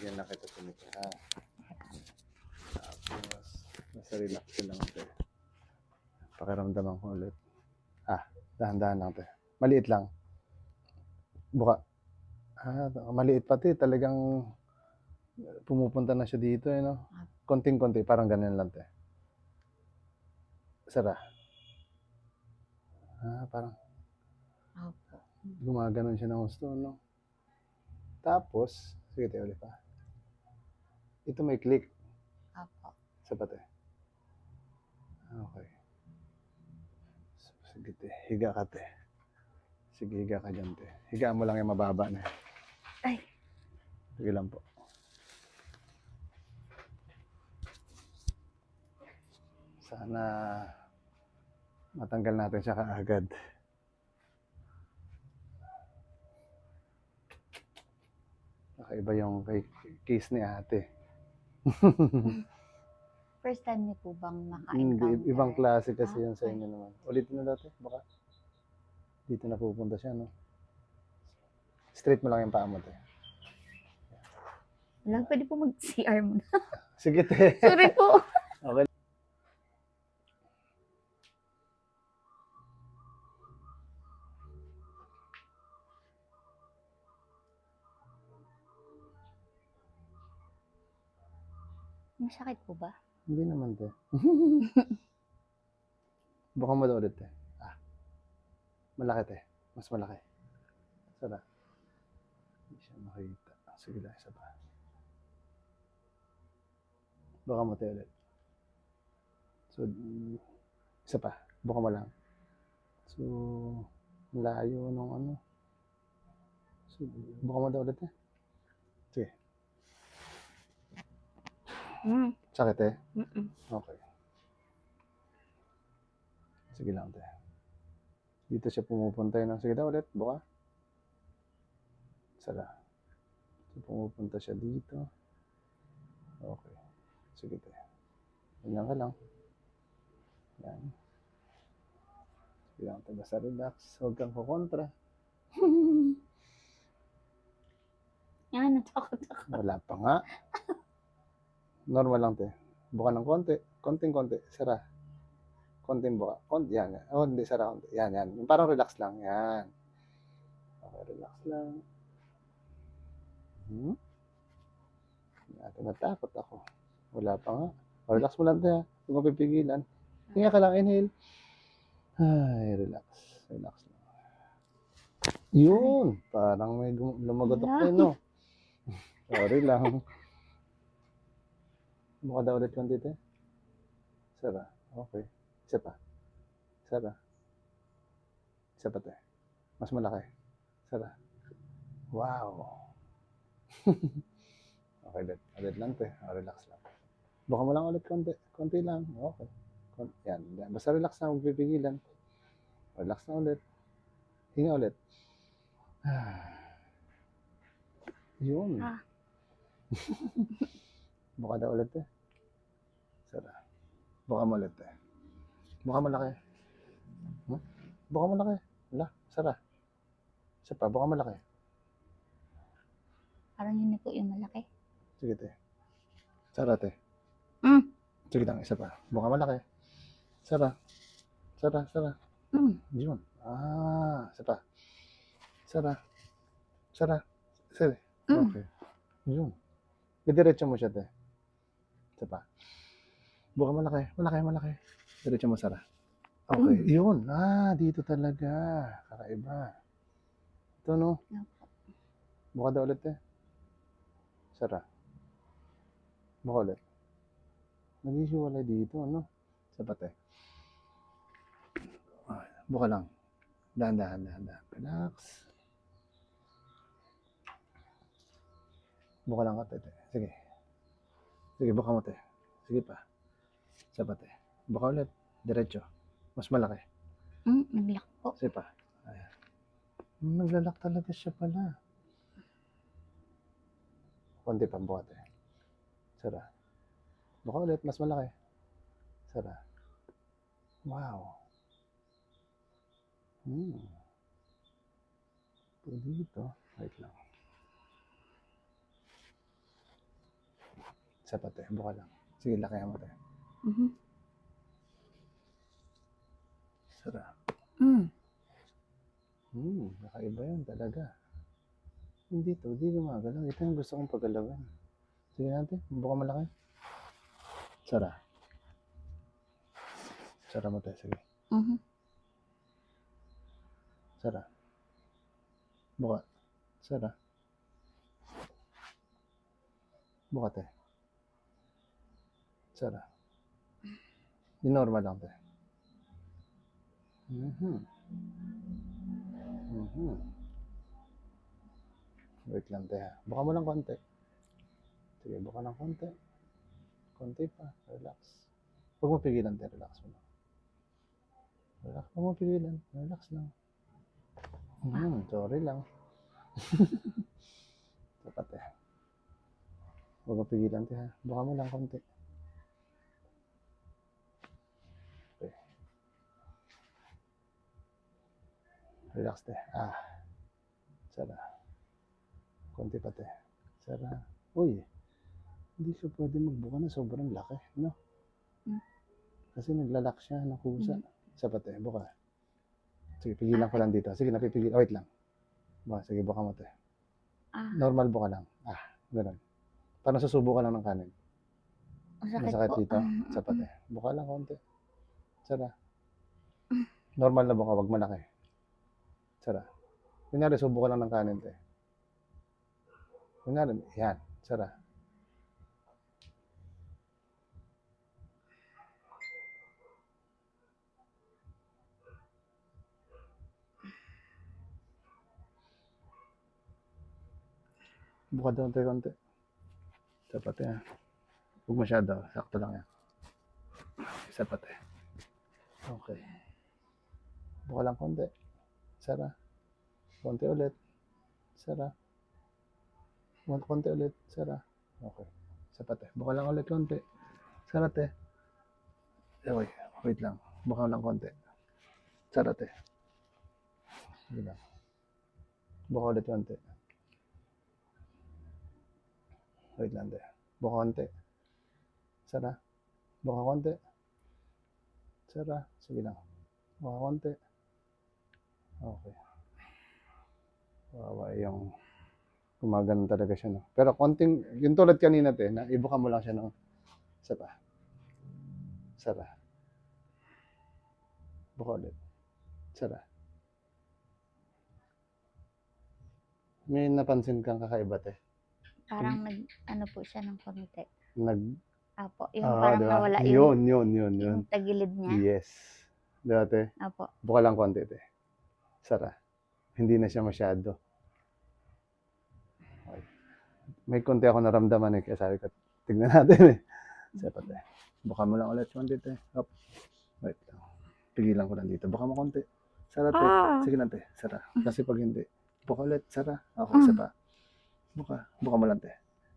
Bigyan na kita tumika ha. Tapos, nasa relax ka lang ito. Pakiramdaman ko ulit. Ah, dahan-dahan lang ito. Maliit lang. Buka. Ah, maliit pati. Talagang pumupunta na siya dito eh, no? Konting-konti, parang ganyan lang te. Sara. Ah, parang gumaganon siya ng gusto, no? Tapos, sige tayo ulit pa. Ito may click. Opo. Sapat eh. Okay. So, sige te, higa ka te. Sige, higa ka dyan te. Higaan mo lang yung mababa na. Ay. Sige lang po. Sana matanggal natin siya kaagad. Kakaiba yung case ni ate. First time niyo po bang Hindi, naka-encounter? ibang klase kasi Ah, yan sa inyo naman. Ulitin na dati, baka dito na pupunta siya, no? Straight mo lang yung paa mo, te. Wala, pwede po mag-CR muna. Sige, te. Sorry po. Okay. Masakit po ba? Hindi naman, te. Baka mo ulit, te. Ah. Malaki, te. Mas malaki. Sana. Hindi siya makita. Ah, Sige lang, isa pa. Baka mo, te, ulit. So, isa pa. Baka mo lang. So, layo nung ano. So, baka mo ulit, te. Sige. Mm. Sakit, te. Mm-mm. Okay. Sige lang, te. Dito siya pumupunta yun. Sige daw ulit, buka. Sala. So, pumupunta siya dito. Okay. Sige, te. Ganyan ka lang. Yan. Sige lang, te. Basta relax. Huwag kang kukontra. Yan, natakot ako. Wala pa nga. Normal lang, te. Buka ng konti. Konting-konti. Sara. Konting buka. Konti. Yan. yan. Oh, hindi. Sara. Konti. Yan, yan. Yung Parang relax lang. Yan. Okay, relax lang. Hmm? Natin natakot ako. Wala pa nga. Oh, relax mo lang, te. ha. Huwag mo pipigilan. Hinga ka lang. Inhale. Ay, relax. Relax lang. Yun. Parang may lumagotok tayo, no? Sorry lang. Mukha daw ulit konti, te. Sara. Okay. Isa pa. Sara. Isa pa, te. Mas malaki. Sara. Wow. okay, ulit. Ulit lang, te. Oh, relax lang. Baka mo lang ulit konti. Konti lang. Okay. Kon-. Yan. Basta relax na. Huwag pipigilan. Relax na ulit. Hinga ulit. Yun. Ah. Buka daw ulit eh. Sara. Buka mo ulit eh. Buka malaki. Hmm? Buka malaki. Wala. Sara. Isa pa. Buka malaki. Parang yun na po yung malaki. Sige te. Sara te. Mm. Sige lang. Isa pa. Buka malaki. Sara. Sara. Sara. Mm. Yun. Ah. Isa pa. Sara. Sara. Sara. Mm. Okay. Yun. Didiretso mo siya te. Isa pa. Buka malaki. Malaki, malaki. Diretso mo, Sara. Okay. Yun. Ah, dito talaga. Kakaiba. Ito, no? Buka daw ulit, eh. Sara. Buka ulit. Nag-isuwalay dito, ano? Sapat, eh. Ah, Buka lang. Dahan, dahan, dahan, dahan. Relax. Buka lang ka, te. Sige. Sige, buka mo, te. Sige pa. Sapat, eh. Buka ulit. Diretso. Mas malaki. Mm, naglak po. Sige pa. Ayan. Naglalak talaga siya pala. Konti pa bukat eh. Sara. Buka ulit, mas malaki. Sara. Wow. Hmm. Ito dito. Wait lang. Sapat eh. Buka lang. Sige, lakayan mo tayo. Mhm. Sara. Mm. Hmm, nakaiba yan talaga. Hindi to, hindi gumagalaw. Ito yung gusto kong pagalawin. Sige natin, buka malaki. Sara. Sara mo tayo, sige. Mhm. Sara. Buka. Sara. Buka tayo. Sara. Di normal lang tayo. Mhm. Mhm. Wait lang tayo. ha. Buka mo lang konti. Sige, buka ng konti. Konti pa. Relax. Huwag mo pigilan. Relax mo lang. Relax. Huwag mo pigilan. Relax lang. Hmm, sorry lang. Sapat eh. Huwag mo pigilan tayo. ha. Buka mo lang konti. Okay. Relax te. Ah. Sara. Konti pa te. Sara. Uy. Hindi siya pwede magbuka na sobrang laki. No? Mm. Kasi naglalak siya ng kusa. Mm. Sapat eh. Buka. Sige, pigilan ko lang dito. Sige, napipigil. Oh, wait lang. Buka, sige, buka mo te. Ah, Normal buka lang. Ah, ganun. Parang susubo ka lang ng kanin. masakit Masakit po. dito. Sapat mm, eh. Buka lang konti. Sara. Normal na buka, wag malaki. Sara. Kunyari, subo ka lang ng kanin, te. Kunyari, yan. Sara. Buka daw tayo konti. Sapat eh. Huwag masyado. Sakto lang yan. Sapat eh. Okay. Buka lang konti. Sara. Konti ulit. Sara. Konti, ulit. Sara. Okay. Sapat eh. Buka lang ulit konti. Sarat eh. Okay. Wait lang. Buka lang konti. Sarat eh. Sige lang. Buka ulit konti. Wait lang de. Buka konti. Sara. Buka konti. Sara. Sige lang. Buka konti. Okay. Wawa yung gumagano talaga siya, no? Pero konting, yung tulad kanina, te, na ibuka mo lang siya, no? Isa pa. Sara. Buka ulit. Sara. May napansin kang kakaiba, te. Parang nag, ano po siya ng konti. Nag, Apo, yung ah, parang diba? nawala yung, Yun, yun, yun, yun. yung tagilid niya. Yes. Diba, te? Apo. Buka lang konti, te. Sara. Hindi na siya masyado. Okay. May konti ako naramdaman eh. Kaya sabi ko, tignan natin eh. Sapat eh. Buka mo lang ulit konti, te. Up. Wait lang. Pigilan ko lang dito. Buka mo konti. Sara, te. Ah. Sige lang, te. Sara. Kasi pag hindi. Buka ulit. Sara. Okay, isa pa. Buka. Buka mo lang, te.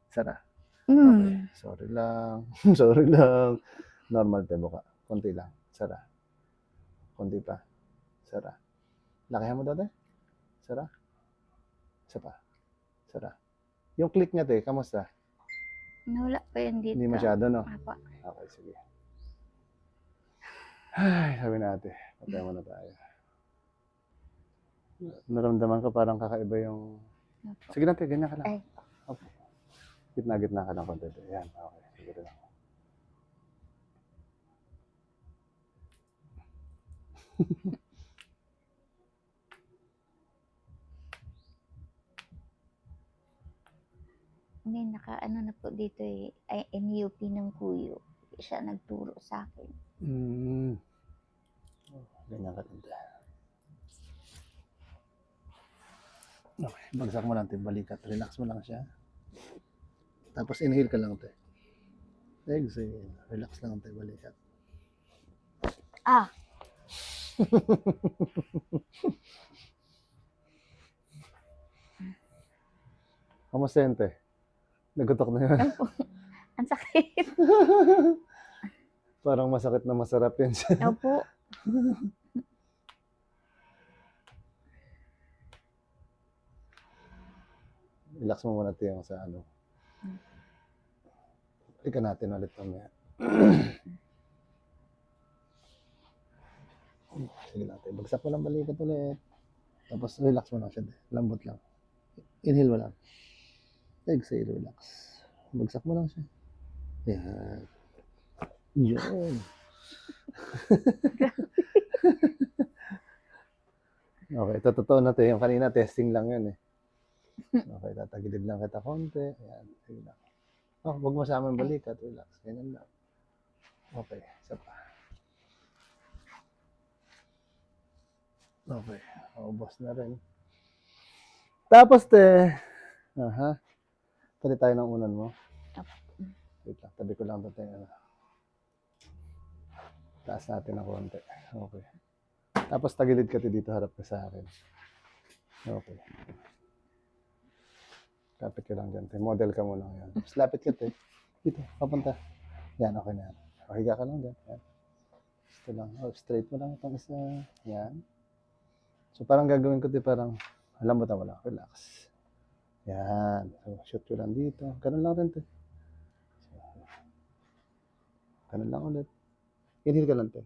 Sara. Okay. Mm. Sorry lang. Sorry lang. Normal te, buka. Konti lang. Sara. Konti pa. Sara. Lakihan mo dati. Sara. Isa pa. Sara. Yung click niya te, kamusta? Nawala po yun dito. Hindi masyado, no? Apo. Okay, sige. Ay, sabi natin. Patay mo na tayo. Naramdaman ko parang kakaiba yung... Apo. Sige lang te, ganyan ka lang. Ay. Okay. Gitna-gitna ka lang konti. te. Yan, okay. Sige lang. Hindi, naka ano na po dito eh. Ay, NUP ng Kuyo. Siya nagturo sa akin. Mm. Ganyan ka din. te. Okay, bagsak mo lang te, balikat. Relax mo lang siya. Tapos inhale ka lang te. Exhale. Relax lang te, balikat. Ah! Kamusta yun te? Nagutok na yun. Ang sakit. Parang masakit na masarap yan siya. Opo. Relax mo muna yung sa ano. Balikan natin ulit mamaya. Sige natin. Bagsak mo lang balikat ulit. Tapos relax mo lang siya. Lambot lang. Inhale mo lang. Exhale, relax. Bagsak mo lang siya. Yan. Yun. okay, ito totoo na to. Yung kanina, testing lang yun eh. Okay, tatagilid lang kita konti. Ayan, lang. Oh, huwag mo sa amin balikat. Relax. Ganyan lang. Okay, isa pa. Okay, ubos na rin. Tapos, te. Aha. Tali tayo ng unan mo. Wait lang, tabi ko lang ito. te. Ano. Taas natin ng konti. Okay. Tapos tagilid ka dito, harap ka sa akin. Okay. Lapit ka lang dyan. Te. Model ka muna ngayon. Tapos lapit ka, te. Dito, papunta. Yan, okay na yan. O, higa ka lang dyan. Yan. Ito lang. Oh, straight mo lang itong isa. Yan. So, parang gagawin ko, te, parang, alam mo mo lang, relax. Yan. So, shoot ko lang dito. Ganun lang rin, te. So, ganun lang ulit. Inhale ka lang, te.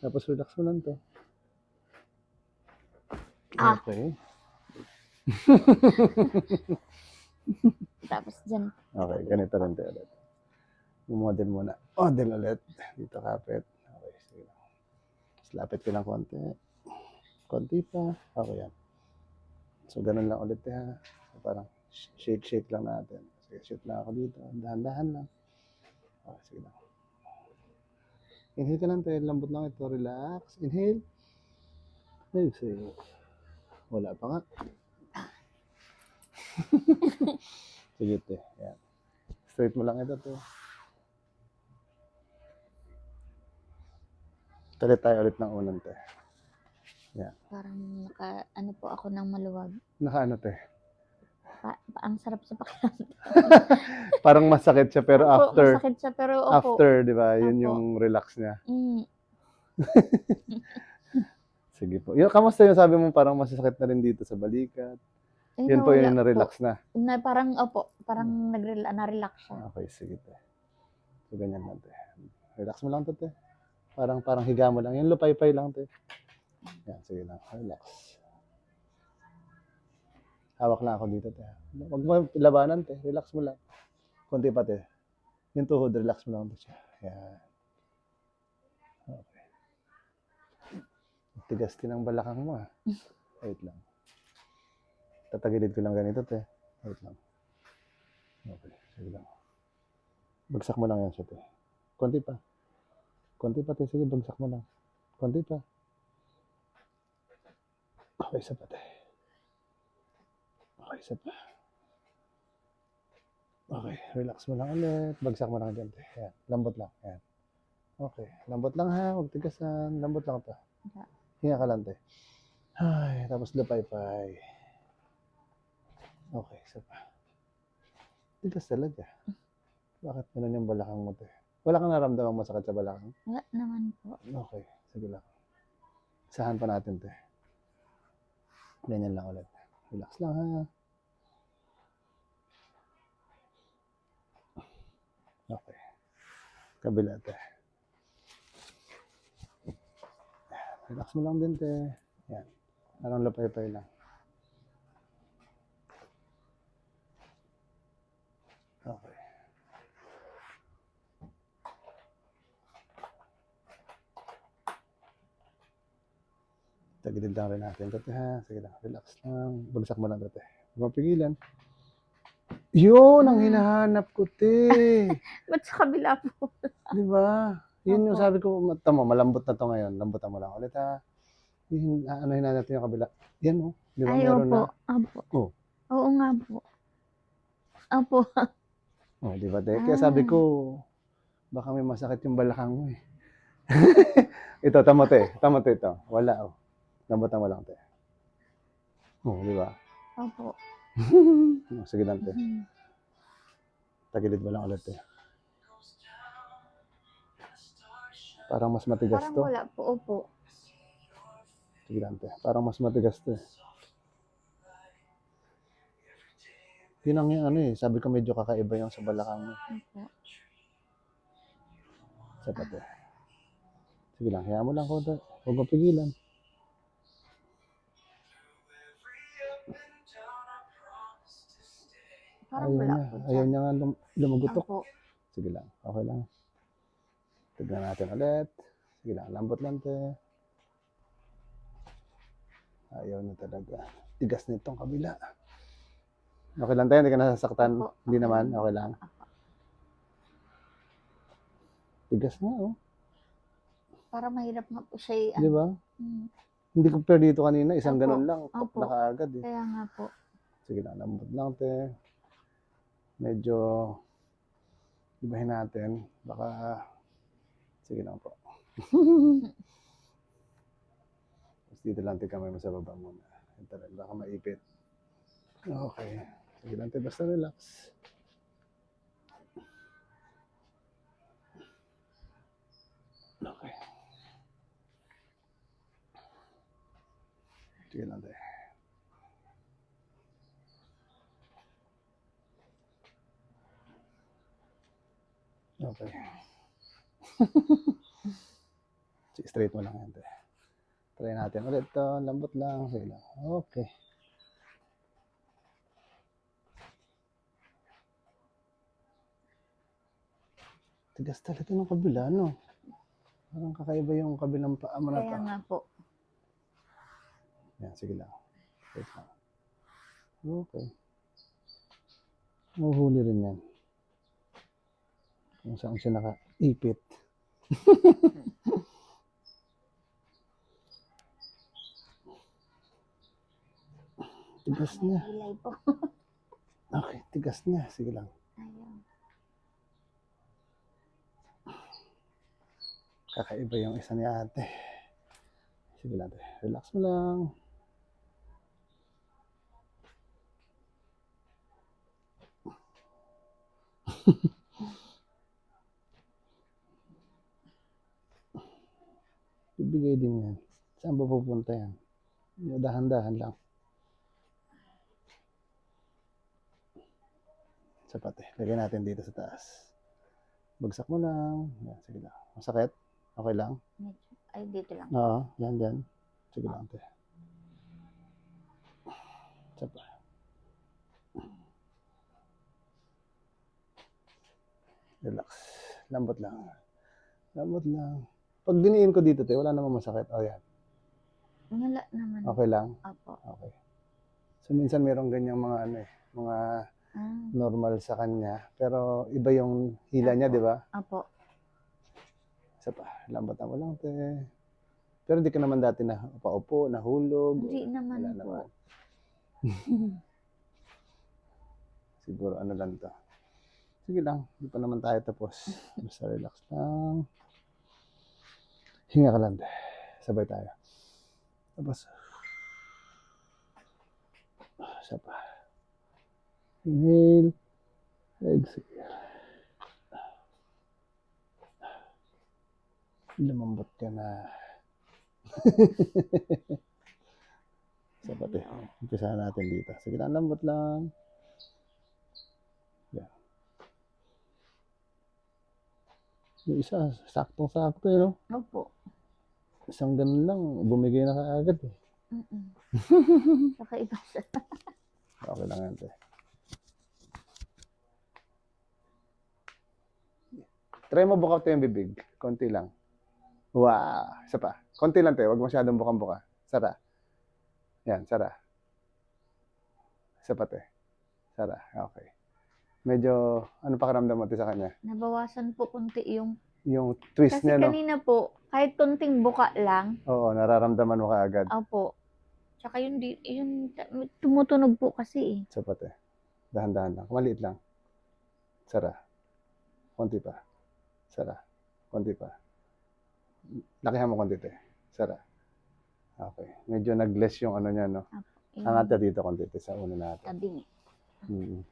Tapos, relax mo lang to. Ah. Okay. Tapos dyan. Okay, ganito rin tayo ulit. Model muna. Model ulit. Dito kapit. Okay, sige lang. Tapos lapit ko lang konti. Konti pa. Okay yan. So, ganun lang ulit ha. Parang shake-shake lang natin. Sige, shoot lang ako dito. Dahan-dahan lang. Okay, sige lang. Inhale ka lang tayo. Lambot lang ito. Relax. Inhale. Exhale. Wala pa nga. Sige, te. Yan. Straight mo lang ito, te. Talit tayo ulit ng unan, te. Parang naka, ano po ako ng maluwag. Naka ano, te. Ang sarap sa pakiramdam. Parang masakit siya, pero Opo, after, Masakit siya, pero opo. after, di ba? Yun Opo. yung relax niya. Mm, Sige po. Yung, kamusta yung sabi mo parang masasakit na rin dito sa balikat? eh, Yun po nawala yung na-relax na. Na, parang, opo, parang nag na-relax siya. Okay, sige, te. So, ganyan lang, te. Relax mo lang to, te. Parang, parang higa mo lang. Yung lupay-pay lang, te. Yan, sige lang. Relax. Hawak lang ako dito, te. Huwag mo labanan, te. Relax mo lang. Kunti pa, te. Yung tuhod, relax mo lang siya. Yan. Okay. Tigas din ang balakang mo, ah. Wait lang. Tatagilid ko lang ganito, te. Wait lang. Okay, sige lang. Bagsak mo lang yan siya, te. Konti pa. Konti pa, te. Sige, bagsak mo lang. Konti pa. Okay, isa pa, te. Okay, isa pa. Okay, relax mo lang ulit. Bagsak mo lang dyan, te. Yan. Lambot lang. Yan. Okay. Lambot lang ha. Huwag tigasan. Lambot lang to. Ja. Hinga ka lang, te. Ay, tapos lapay-pay. Okay, isa pa. Tigas talaga. Bakit ganun yung balakang mo, te? Wala kang naramdamang masakit sa balakang? Wala naman po. Okay, sige lang. Isahan pa natin, te. Ganyan lang ulit. Relax lang, ha? Okay. Kabila, te. Relax mo lang din, te. Yan. Parang lapay-pay lang. Okay. Tagilid lang rin natin. Dati ha. Sige lang. Relax lang. Bagsak mo lang dati. Mapigilan. Yun ang Ah. hinahanap ko, te. Ba't sa kabila po? Di ba? Yun yung sabi ko, tama, malambot na to ngayon. Lambutan mo lang ulit ha. Yun, ano natin yung kabila. Yan oh. Di ba Ay, meron opo. na? Opo. Oh. Oo nga po. Opo. Oh, di ba, te? Kaya sabi Ah. ko, baka may masakit yung balakang mo eh. ito, tama te. Tama te ito. Wala oh. Lambutan mo lang te. Oh, di ba? Opo. Oh, sige lang te. Tagilid mo lang ulit te. Parang mas matigas Parang to. wala po. Opo. Sige lang te. Parang mas matigas to eh. Yun ang yung ano eh. Sabi ko medyo kakaiba yung sa balakang mo. Opo. Sapat eh. Sige lang, hayaan mo lang konti. Huwag mo Parang Ayaw wala niya. po Ayaw dyan. niya nga lum- lumugutok. Opo. Sige lang, okay lang. Tignan natin ulit. Sige lang, lambot lang te. Ayaw na talaga. Tigas nitong kabila. Okay lang tayo, hindi ka nasasaktan. Opo, Hindi naman, okay lang. Opo. Tigas na, oh. Para mahirap nga po siya i- Di ba? Mm, Hindi ko dito kanina, isang Opo, ganun lang. Opo. na kaagad eh. Kaya nga po. Sige lang, lambot lang te. Medyo, ibahin natin. Baka, sige lang po. Tapos dito lang te kamay mo sa baba muna. Ito lang, baka maipit. Okay. Sige lang te, basta relax. Okay. Sige lang te. Okay. Straight mo lang yan. Try natin ulit to. Lambot lang. Sige lang. Okay. Tigas talaga ng kabila, no? Parang kakaiba yung kabilang paa mo na to. Kaya nga po. Yan, sige lang. Wait lang. Okay. Mahuhuli rin yan. Kung saan siya nakaipit. tigas niya. Okay, tigas niya. Sige lang. Kakaiba yung isa ni ate. Sige lang, te. relax mo lang. Bibigay din yan. Saan ba pupunta yan? Dahan-dahan lang. Sapat eh. Lagay natin dito sa taas. Bagsak mo lang. Yan, sige lang. Masakit? Okay lang? Ay, dito lang. Oo, yan, yan. Sige lang, te. Isa pa. Relax. Lambot lang. Lambot lang. Pag diniin ko dito, te, wala namang masakit. O, yan. Wala naman. Okay lang. Opo. Okay. So, minsan merong ganyang mga, ano eh, mga Ah, normal sa kanya. Pero, iba yung hila niya, di ba? opo. Isa pa. Lambot mo lang, te. Pero di ka naman dati na paupo, nahulog. Hindi naman Wala po. naman. Siguro ano lang to. Sige lang, hindi pa naman tayo tapos. Basta relax lang. Hinga ka lang. Sabay tayo. Tapos. Isa pa. Inhale. Exhale. Lumambot ka na. Sapat eh. Umpisa natin dito. Sige lang, lambot lang. Yung isa, saktong-sakto eh, no? Opo. Isang ganun lang, bumigay na kaagad eh. Mm-mm. Saka iba siya. Okay lang yan, te. Try mo buka yung bibig. Konti lang. Wow! Isa pa. Konti lang, te. Huwag masyadong bukang-buka. Sara. Yan, sara. Isa pa, te. Sara. Okay. Medyo, ano pakiramdam mo, sa kanya? Nabawasan po konti yung... Yung twist Kasi niya, no? kanina po, kahit konting buka lang, Oo, nararamdaman mo kaagad. opo. Tsaka yun, yun tumutunog po kasi eh. Isa pa, te. Dahan-dahan lang. Maliit lang. Sara. Konti pa. Sara. Konti pa. Lakihan mo konti, te. Sara. Okay. Medyo nag-less yung ano niya, no? Angat na dito konti, te, sa uno natin. tabing. Mm.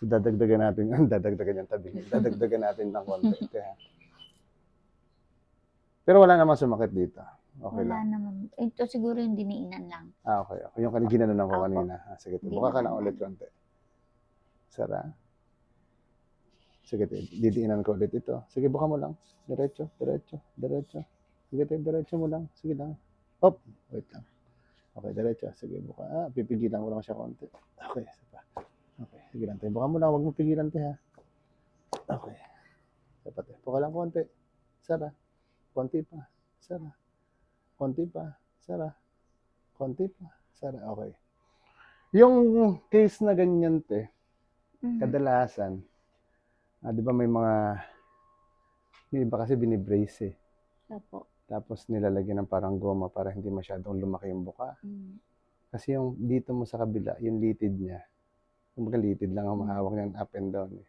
So, dadagdagan natin, dadagdagan yung tabi. Dadagdagan natin ng konti, ha? Pero wala namang sumakit dito. Okay Wala lang. naman. Ito siguro yung diniinan lang. Ah, okay. okay. Yung kanina ginanon ko kanina. Ah, sige, Buka ka lang. ulit konti. Sara. Sige. Didiinan ko ulit ito. Sige, buka mo lang. Diretso, diretso, diretso. Sige. Diretso mo lang. Sige lang. Hop. Wait lang. Okay, diretso. Sige, buka. Ah, pipigilan ko lang siya konti. Okay, sige lang. Buka mo lang. Huwag mo pigilan, te, ha. Okay. Isa pa, te. Buka lang konti. Sara. Konti pa. Sara. Konti pa. Sara. Konti pa. Sara. Okay. Yung case na ganyan, te, Mhm. kadalasan, ah, di ba may mga, yung iba kasi binibrace eh. Opo. Tapos nilalagyan ng parang goma para hindi masyadong lumaki yung buka. Mm. Kasi yung dito mo sa kabila, yung litid niya, kumbaga litid lang ang mahawak niyan up and down eh.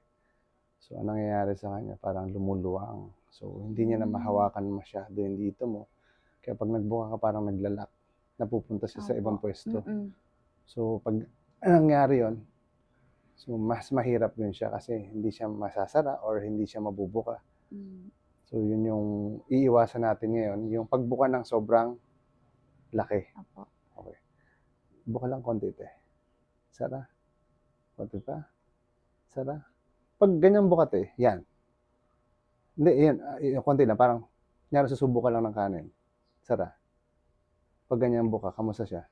So, anong nangyayari sa kanya? Parang lumuluwang. So, hindi niya na Mm. mahawakan masyado yung dito mo. Kaya pag nagbuka ka, parang naglalak. Napupunta siya sa ibang pwesto. Mm-mm. So, pag nangyari yon so mas mahirap yun siya kasi hindi siya masasara or hindi siya mabubuka. Mm. So, yun yung iiwasan natin ngayon, yung pagbuka ng sobrang laki. Opo. Buka lang konti, te. Sara. Konti pa. Sara. Pag ganyan buka, te, yan. Hindi, yan. yung konti lang. Parang, nyari susubo ka lang ng kanin. Sara. Pag ganyan buka, kamusta siya?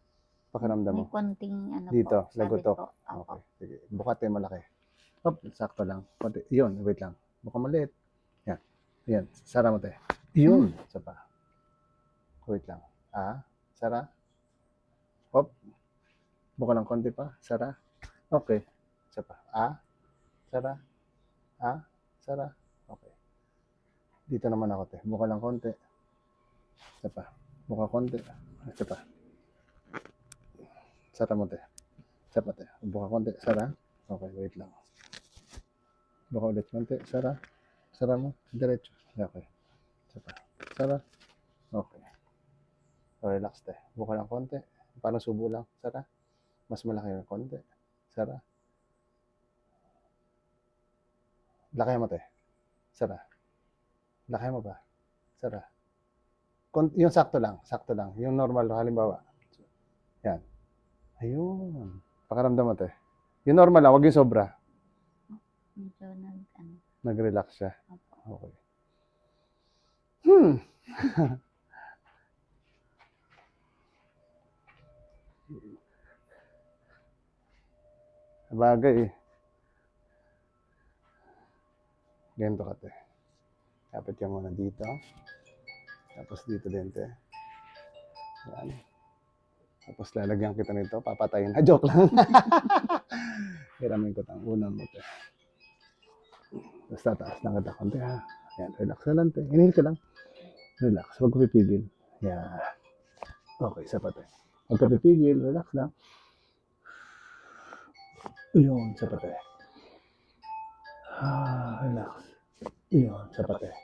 Pakiramdam mo. May konting ano Dito, po. lagutok. po. Okay, sige. Buka tayo malaki. Hop, sakto lang. Konti. Yun, wait lang. Buka maliit. Yan. Yan. Sara mo tayo. Yun. Isa pa. Wait lang. Ah, Sara. Hop. Buka lang konti pa. Sara. Okay. Isa pa. Ah, Sara. Ah, Sara. Okay. Dito naman ako, te. Buka lang konti. Isa pa. Buka konti. Isa pa. Sara mo, te. Isa te. Buka konti. Sara. Okay, wait lang. Buka ulit konti. Sara. Sara mo. Diretso. Okay. Isa. Sara. Okay. Relax, te. Buka lang konti. Parang subo lang. Sara. Mas malaki yung konti. Sara. Laki mo, te. Sara. Laki mo ba? Sara. Kon- yung sakto lang. Sakto lang. Yung normal, halimbawa. Yan. Ayun. Pakaramdam mo, te. Yung normal lang, wag yung sobra. Medyo nag, ano, Nag-relax siya. opo. Okay. Hmm. Bagay eh. Ganito ka, te. Kapit ka muna dito. Tapos dito din, te. Yan. Tapos lalagyan kita nito. Papatayin na. Joke lang. Hiramin ko tang unan mo, te. Basta taas lang kita konti ha. Yan, relax na lang te. Inhale ka lang. Relax, huwag ka pipigil. Yan. Okay, sapat eh. Huwag ka pipigil, relax lang. Yun, sapat eh. Ah, relax. Yun, sapat eh.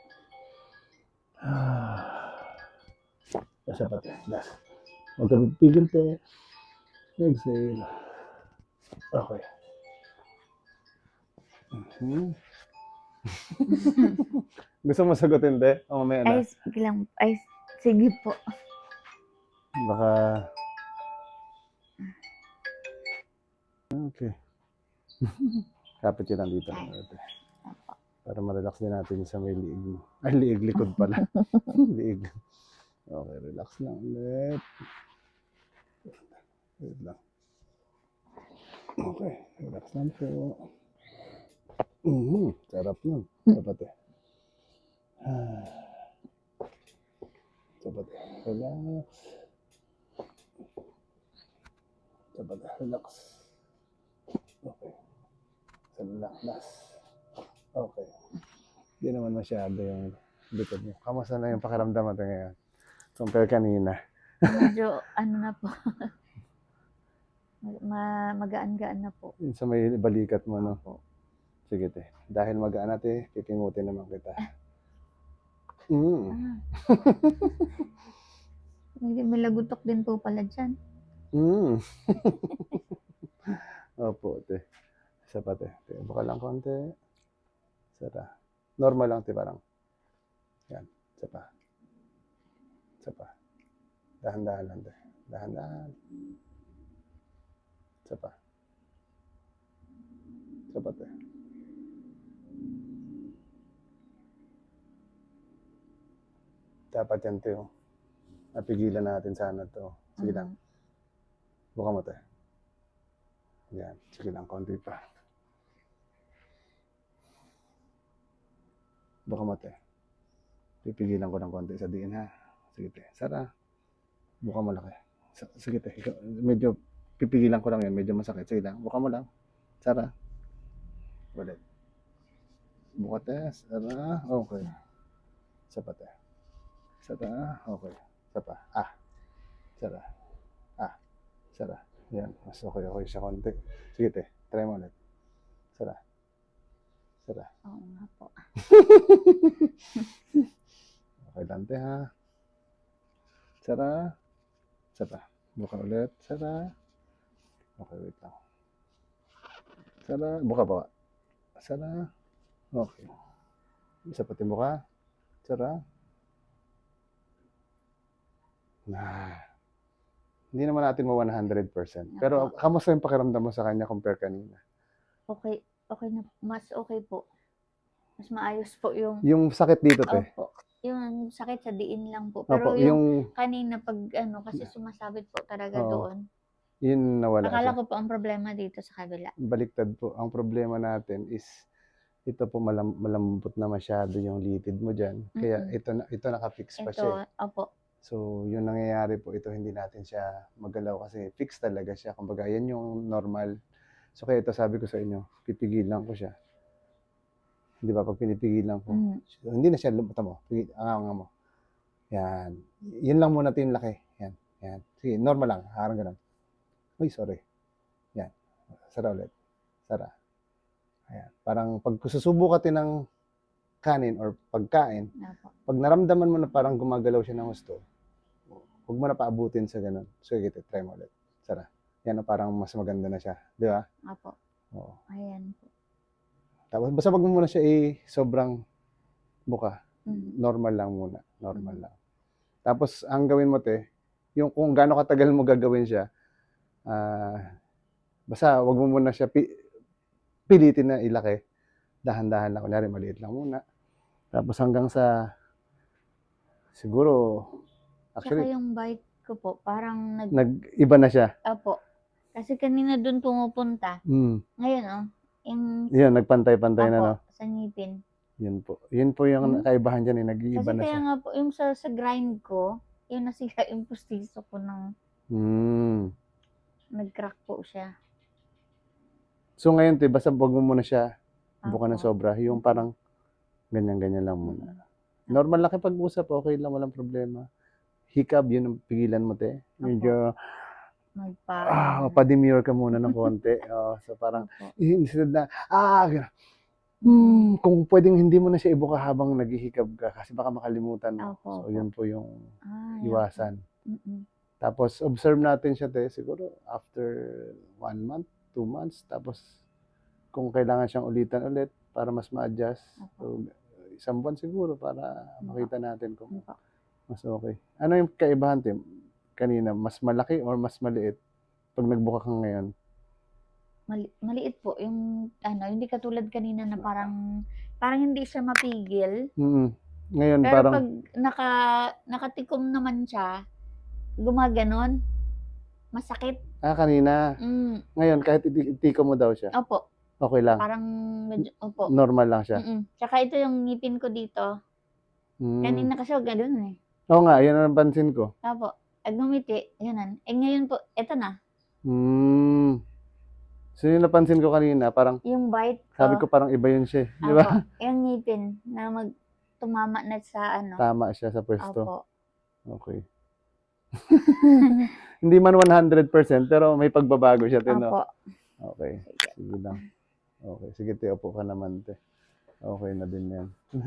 Ah, sapat eh. Last. Huwag ka pipigil te. Exhale. Okay. Mhm. Gusto mo sagutin, de? O mamaya na. Ay, sige lang. Ay, sige po. Baka... Okay. Kapit yun lang dito. ate. Para ma-relax din natin sa may liig mo. Ay, liig, likod pala. liig. Okay, relax lang ulit. Wait lang. Okay, relax lang po. Mhm, sarap nun. Dapat eh. Dapat eh. Relax. Dapat eh. Relax. Okay. Sa relax. Okay. Hindi naman masyado yung likod mo. Kamusta na yung pakiramdam natin ngayon? Compare kanina. Medyo, ano na po. Ma magaan-gaan na po. Yun sa may balikat mo, no? Sige, te. Dahil magaan natin, pipimutin naman kita. Mm. Ah. May, may lagutok din po pala dyan. Mm. Opo, te. Isa pa, te. te. Baka lang konti. Isa pa. Normal lang, tibarang. Yan. Isa pa. Isa pa. Dahan-dahan lang. Dahan-dahan. Isa pa. Isa pa, te. Dapat yan, te. Napigilan natin sana to. Sige mm-hmm. lang. Buka mo, te. Yan. Sige lang, konti pa. Buka mo, te. Pipigilan ko ng konti sa diin, ha? Sige, te. Sara. Buka mo laki. Sige, te. Medyo pipigilan ko lang yan. Medyo masakit. Sige lang. Buka mo lang. Sara. Ulit. Buka, te. Sara. Okay. Isa pa, te. Sara. Okay. Isa. Ah. Sara. Ah. Sara. Yan. Mas okay, okay siya konti. Sige, te. Try mo ulit. Sara. Sara. Oo nga po. Okay lang, te, ha? Sara. Isa pa. Buka ulit. Sara. Okay, wait lang. Sara. Buka pa. Sara. Okay. Isa pa din buka. Sara. Nah. Hindi naman natin mo 100%. Pero kamusta yung pakiramdam mo sa kanya compare kanina? Okay, okay na. Mas okay po. Mas maayos po yung, Yung sakit dito, te. opo. Yung sakit sa diin lang po. Pero Opo, yung, yung, kanina pag ano, kasi sumasabit po talaga Oo. doon. yun nawala. Akala ko po ang problema dito sa kabila. baliktad po. Ang problema natin is ito po malam, malambot na masyado yung litid mo diyan. Kaya Mm-mm. ito na ito naka-fix pa siya. eh. Ito, opo. So, yung nangyayari po ito hindi natin siya magalaw kasi fix talaga siya. Kumbaga, yan yung normal. So, kaya ito sabi ko sa inyo, pipigilan ko siya. Di ba? Pag pinipigilan ko, Mm. so, hindi na siya lumata mo. Anga mo. Yan. Yun lang muna ito yung laki. Yan. Yan. Sige, normal lang. Harang ganun. Uy, sorry. Yan. Sara ulit. Sara. Ayan. Parang pag susubukan natin ng kanin or pagkain, pag naramdaman mo na parang gumagalaw siya ng gusto, huwag mo na paabutin sa ganun. So, sige, try mo ulit. Sara. Yan, parang mas maganda na siya. Di ba? Opo. Oo. Ayan po. Tapos, basta wag mo muna siya eh, sobrang buka. Mm. Normal lang muna. Normal Mhm. lang. Tapos, ang gawin mo, te, yung kung gaano katagal mo gagawin siya, ah, basta wag mo muna siya pi- pilitin na ilaki. Dahan-dahan lang. Kunyari, maliit lang muna. Tapos hanggang sa, siguro, actually, yung bike ko po, parang nag... nag-iba na siya. Opo. Kasi kanina doon pumupunta. Mm. Ngayon, oh. Yung... Yun, nagpantay-pantay na, no? sa ngipin. Yun po. Yun po yung Hmm. kaibahan dyan, eh. Nag-iiba Kasi na kaya siya. nga po, yung sa, sa grind ko, yung nasira yung pustiso ko ng Mm. nag-crack po siya. So ngayon, te, basta wag mo muna siya buka ng sobra. Yung parang ganyan-ganyan lang muna. Normal lang pag-usap, okay lang, walang problema. Hiccup, yun ang pigilan mo, te. Medyo, Magpa... ah, pa-demure ka muna ng konti. Oh, so parang, instead na, ah. Hmm, kung pwedeng hindi mo na siya ibuka habang naghihikab ka kasi baka makalimutan mo. Opo, So, yun po yung Ah, iwasan. Mm-mm. Tapos, observe natin siya, te, siguro after one month, two months. Tapos, kung kailangan siyang ulitan ulit para mas ma-adjust. So, isang buwan siguro para makita natin kung mas okay. Ano yung kaibahan, Tim? Kanina, mas malaki or mas maliit pag nagbuka ka ngayon? Mali- maliit po. Yung, ano, hindi katulad kanina na parang, parang hindi siya mapigil. mm Ngayon, Pero parang, pag naka, nakatikom naman siya, gumaganon. Masakit. ah, kanina. Mm, Ngayon, kahit iti- itiko mo daw siya, opo. okay lang. Parang, medyo, opo. Normal lang siya. Mm-mm. Tsaka ito yung ngipin ko dito. Mm. Kanina kasi wag ganun eh. Oo nga, yan ang pansin ko. Opo. Pag ngumiti, yun. Eh ngayon po, eto na. Mm. So, yung napansin ko kanina, parang, Yung bite ko. sabi ko parang iba yun siya. eh. Di ba? Opo. Yung ngipin na mag tumama na sa ano. Tama siya sa pwesto. Opo. Okay. Hindi man 100% pero may pagbabago siya, Tino. Opo. Okay. Sige lang. Okay. Sige, te, upo ka naman, te. Okay na din yan.